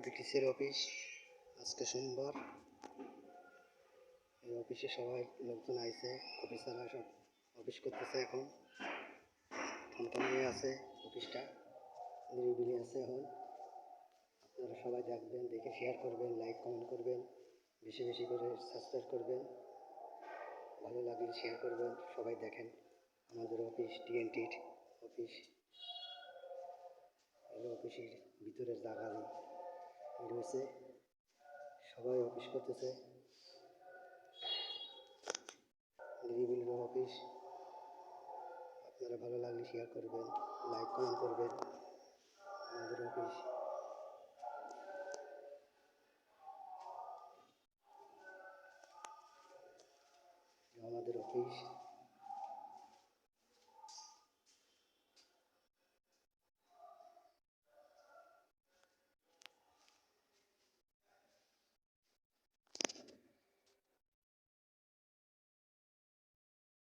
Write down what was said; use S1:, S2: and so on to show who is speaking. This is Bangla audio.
S1: ব্রিটিশের অফিস আজকে সোমবার। এই অফিসে সবাই লোকজন আইছে অফিসাররা সব অফিস করতেছে এখন। থমথমিয়ে আছে অফিসটা নিরিবিলি আছে এখন। আপনারা সবাই দেখবেন, দেখে শেয়ার করবেন লাইক কমেন্ট করবেন। বেশি বেশি করে সাবস্ক্রাইব করবেন। ভালো লাগলে শেয়ার করবেন, সবাই দেখেন। আমাদের অফিস টিএনটির অফিস অফিসের ভিতরের জায়গা রয়েছে সবাই অফিস করতেছে। নিরিবিলি অফিস আপনারা ভালো লাগলে শেয়ার করবেন লাইক কমেন্ট করবেন আমাদের অফিস আমাদের অফিস